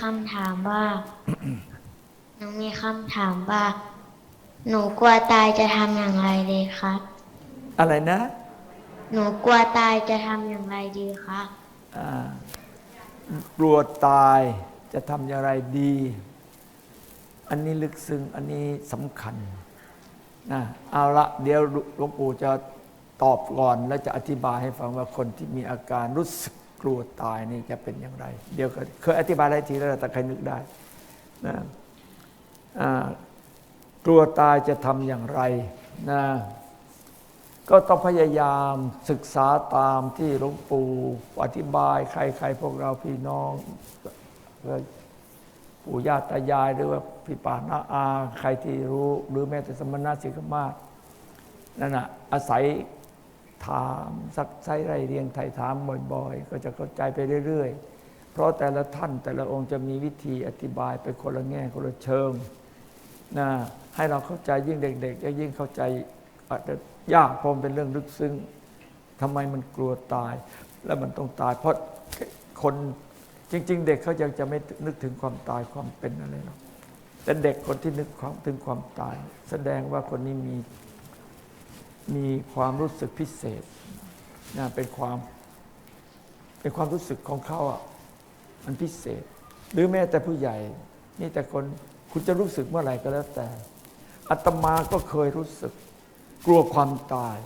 คำถามว่า หนูมีคำถามว่า หนูกลัวตายจะทำอย่างไรดีครับ อะไรนะหนูกลัวตายจะทำอย่างไรดีครับ อ่ากลัวตายจะทำอย่างไรดี อันนี้ลึกซึ้งอันนี้สำคัญนะเอาละเดี๋ยวหลวงปู่จะตอบก่อน แล้วจะอธิบายให้ฟังว่าคนที่มีอาการรู้สึก กลัวตายนี่จะเป็นอย่างไร เดี๋ยวเคยอธิบายหลายทีแล้วแต่ใครนึกได้นะกลัวตายจะทำอย่างไรนะก็ต้องพยายามศึกษาตามที่หลวงปู่อธิบายใครๆพวกเราพี่น้องปู่ย่าตายายหรือว่าพี่ป่านาอา ใครที่รู้ หรือแม้แต่สมณะสิกมาศนั่นน่ะอาศัย ถามซักไซไรเรียงไถ่ถามบ่อยๆ ก็จะเข้าใจไปเรื่อยๆ เพราะแต่ละท่านแต่ละองค์จะมีวิธีอธิบายไปคนละแง่คนละเชิงนะให้เราเข้าใจยิ่งเด็กๆจะยิ่งเข้าใจอาจจะยากเพราะมันเป็นเรื่องลึกซึ้งทำไมมันกลัวตาย แล้วมันต้องตาย เพราะคนจริง ๆ เด็กเขายังจะไม่นึกถึงความตายความเป็นอะไรหรอกแต่เด็กคนที่นึกความถึงความตาย แสดงว่าคนนี้มี มีความรู้สึกพิเศษนะเป็นความเป็นความรู้สึกของเขาอะมันพิเศษ หรือแม้แต่ผู้ใหญ่ นี่แต่คนคุณจะรู้สึกเมื่อไหร่ก็แล้วแต่อาตมาก็เคยรู้สึก กลัวความตาย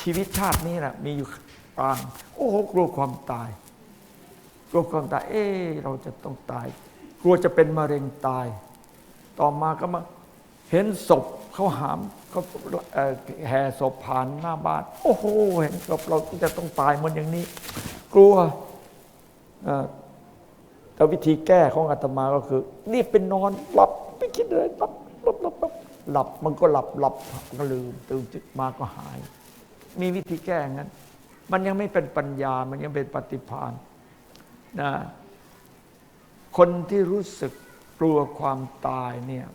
ชีวิตชาตินี้แหละมีอยู่กลางโอ้โหกลัวความตาย กลัวความตาย เอ๊เราจะต้องตาย กลัวจะเป็นมะเร็งตาย ต่อมาก็มาเห็นศพ เขาหามเขาแห่ศพผ่านหน้าบ้าน โอ้โห เห็นศพเราจะต้องตายหมันอย่างนี้ กลัวแต่วิธีแก้ของอาตมาก็คือรีบเป็นนอนหลับไม่คิดอะไรหลับหลับหลับหลับหลับมันก็หลับหลับก็ลืมตื่นมาก็หาย มีวิธีแก้งั้น มันยังไม่เป็นปัญญามันยังเป็นปฏิภาณนะคนที่รู้สึกกลัวความตายเนี่ย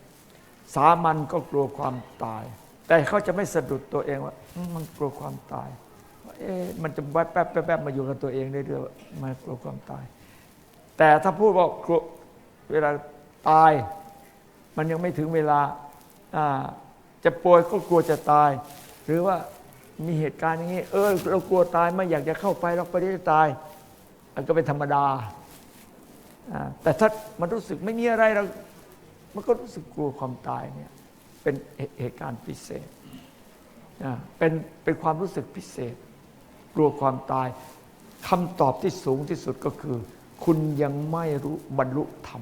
สามัญก็กลัวความตาย แต่เขาจะไม่สะดุดตัวเองว่ามันกลัวความตายว่าเอ๊ะมันจะแวบแป๊บแป๊บแป๊บมาอยู่กับตัวเองเรื่อยๆว่ามันกลัวความตาย แต่ถ้าพูดว่ากลัวเวลาตาย มันยังไม่ถึงเวลาจะป่วยก็กลัวจะตาย หรือว่ามีเหตุการณ์อย่างนี้ เออ เรากลัวตายไม่อยากจะเข้าไปเราไปได้ตายมันก็เป็นธรรมดาแต่ถ้ามันรู้สึกไม่มีอะไรเรา มันก็รู้สึกกลัวความตายเนี่ยเป็นเหตุการณ์พิเศษอ่าเป็นเป็นความรู้สึกพิเศษ กลัวความตายคำตอบที่สูงที่สุดก็คือ คุณยังไม่รู้บรรลุธรรม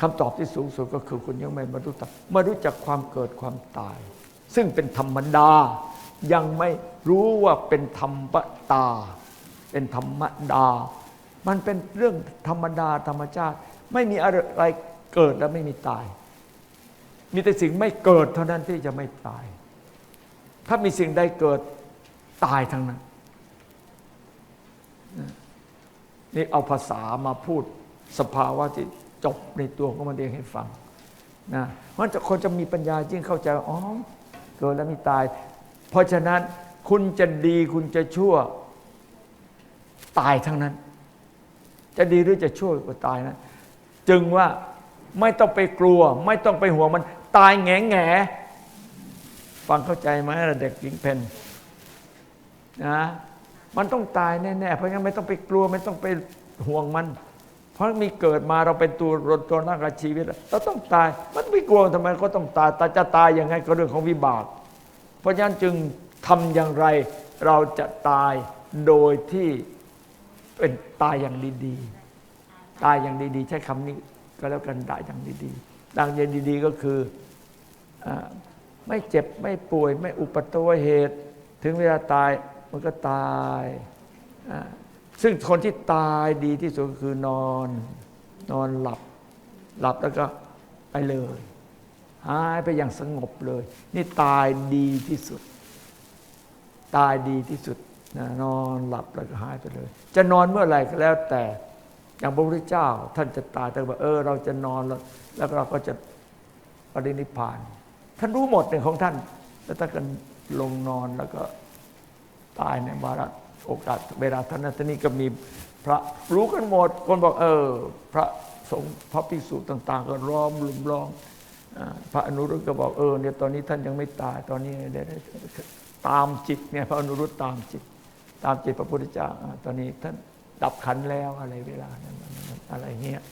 คำตอบที่สูงสุดก็คือ คุณยังไม่บรรลุธรรมไม่รู้จักความเกิดความตาย ซึ่งเป็นธรรมดา ยังไม่รู้ว่าเป็นธรรมตา เป็นธรรมดา มันเป็นเรื่องธรรมดาธรรมชาติ ไม่มีอะไร เกิดแล้วไม่มีตาย มีแต่สิ่งไม่เกิดเท่านั้นที่จะไม่ตาย ถ้ามีสิ่งใดเกิดตายทั้งนั้น นี่เอาภาษามาพูดสภาวะที่จบในตัวของมันเองให้ฟังนะมันจะคนจะมีปัญญายิ่งเข้าใจอ๋อเกิดแล้วมีตาย เพราะฉะนั้นคุณจะดีคุณจะชั่วตายทั้งนั้น จะดีหรือจะชั่วก็ตายนะ จึงว่า ไม่ต้องไปกลัว ไม่ต้องไปห่วงมันตายแง่แง่ฟังเข้าใจไหมเด็กหญิงเพนนะมันต้องตายแน่ๆเพราะงั้นไม่ต้องไปกลัวไม่ต้องไปห่วงมัน เพราะมีเกิดมาเราเป็นตัวรนตัวนั่งกับชีวิตเราต้องตาย มันไม่กลัวทำไมก็ต้องตายแต่จะตายยังไงก็เรื่องของวิบาก เพราะฉะนั้นจึงทำอย่างไรเราจะตายโดยที่เป็นตายอย่างดีๆ ตายอย่างดีๆ ใช้คำนี้ ก็แล้วกันตาอย่างดีๆตายอย่างดีๆก็คืออไม่เจ็บไม่ป่วย ไม่อุปตวเหตุ ถึงเวลาตายมันก็ตาย ซึ่งคนที่ตายดีที่สุดก็คือนอน นอนหลับ หลับแล้วก็ไปเลยหายไปอย่างสงบเลย นี่ตายดีที่สุด ตายดีที่สุดนอนหลับแล้วก็หายไปเลย จะนอนเมื่อไหร่ก็แล้วแต่ อย่างพระพุทธเจ้าท่านจะตายแต่ว่าเออ เราจะนอนแล้วแล้วเราก็จะปรินิพพาน ท่านรู้หมดในของท่าน แล้วท่านก็ลงนอนแล้วก็ตายในวาระโอกาสเวลาท่านนั้นท่านนี้ก็มีพระรู้กันหมด คนบอกเออ พระสงฆ์พระภิกษุต่าง ๆ ก็ล้อมลุมล้อมพระอนุรุตก็บอกเออเนี่ยตอนนี้ท่านยังไม่ตายตอนนี้ได้ตามจิตเนี่ยพระอนุรุตตามจิต ตามจิตพระพุทธเจ้าตอนนี้ท่าน ดับขันแล้วอะไรเวลานั้นอะไรเงี้ย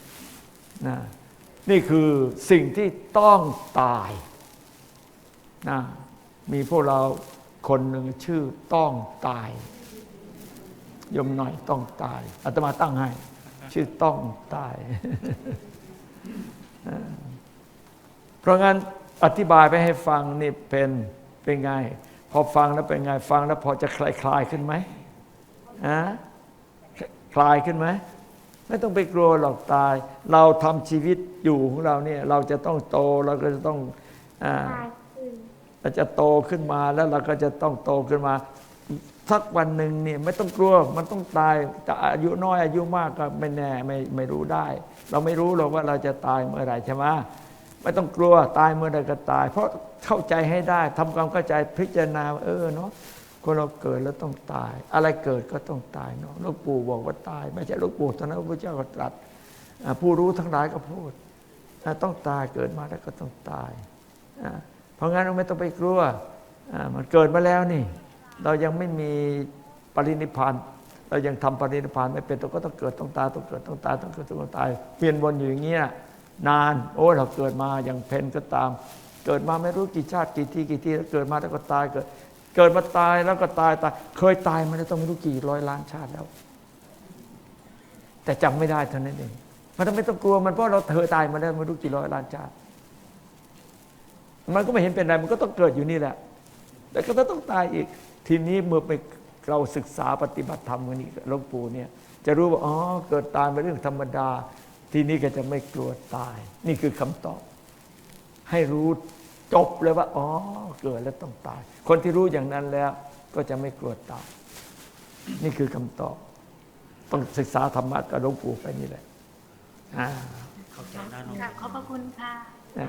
นะนี่คือสิ่งที่ต้องตายนะมีพวกเราคนหนึ่งชื่อต้องตาย ยมหน่อยต้องตายอาตมาตั้งให้ ชื่อต้องตาย เพราะงั้นอธิบายไปให้ฟังนี่เป็นเป็นไง พอฟังแล้วเป็นไง ฟังแล้วพอจะคลายคลายขึ้นไหมฮะ คลายขึ้นไหมไม่ต้องไปกลัวหรอกตาย เราทำชีวิตอยู่ของเราเนี่ยเราจะต้องโตเราก็จะต้องอ่าเราจะโตขึ้นมาแล้วเราก็จะต้องโตขึ้นมาสักวันหนึ่งเนี่ยไม่ต้องกลัวมันต้องตายจะอายุน้อยอายุมากก็ไม่แน่ไม่ไม่รู้ได้ เราไม่รู้หรอกว่าเราจะตายเมื่อไหร่ใช่ไหมไม่ต้องกลัวตายเมื่อใดก็ตาย เพราะเข้าใจให้ได้ทำความเข้าใจพิจารณาว่าเออเนาะ คนเราเกิดแล้วต้องตาย อะไรเกิดก็ต้องตายเนาะหลูกปู่บอกว่าตาย ไม่ใช่หลูกปู่เท่านั้นพระเจ้าก็ตรัสผู้รู้ทั้งหลายก็พูดต้องตายเกิดมาแล้วก็ต้องตาย เพราะงั้นเราไม่ต้องไปกลัวมันเกิดมาแล้วนี่ เรายังไม่มีปรินิพานเรายังทำปรินิพานไม่เป็นเราก็ต้องเกิดต้องตายต้องเกิดต้องตายต้องเกิดต้องตายเปลี่ยนวนอยู่อย่างเงี้ยนาน โอ้เราเกิดมาอย่างเพนก็ตาม เกิดมาไม่รู้กี่ชาติกี่ที่กี่ที่แล้วเกิดมาแล้วก็ตายเกิด เกิดมาตายแล้วก็ตายตาย เคยตายมาแล้วต้องไม่รู้กี่ร้อยล้านชาติแล้ว แต่จำไม่ได้เท่านั้นเองมันไม่ต้องกลัวมันเพราะเราเธอตายมาแล้วไม่รู้กี่ร้อยล้านชาติ มันก็ไม่เห็นเป็นไรมันก็ต้องเกิดอยู่นี่แหละแต่ก็ต้องตายอีก ทีนี้เมื่อไปเราศึกษาปฏิบัติธรรมกันนี่หลวงปู่เนี่ย จะรู้ว่าอ๋อเกิดตายเป็นเรื่องธรรมดา ทีนี้ก็จะไม่กลัวตาย นี่คือคำตอบ ให้รู้ จบเลยว่า อ๋อ เกิดแล้วต้องตาย คนที่รู้อย่างนั้นแล้ว ก็จะไม่กลัวตายนี่คือคำตอบ ต้องศึกษาธรรมะกับหลวงปู่ไปนี่แหละอ่าเข้าใจแล้วน้องขอบพระคุณค่ะอ่า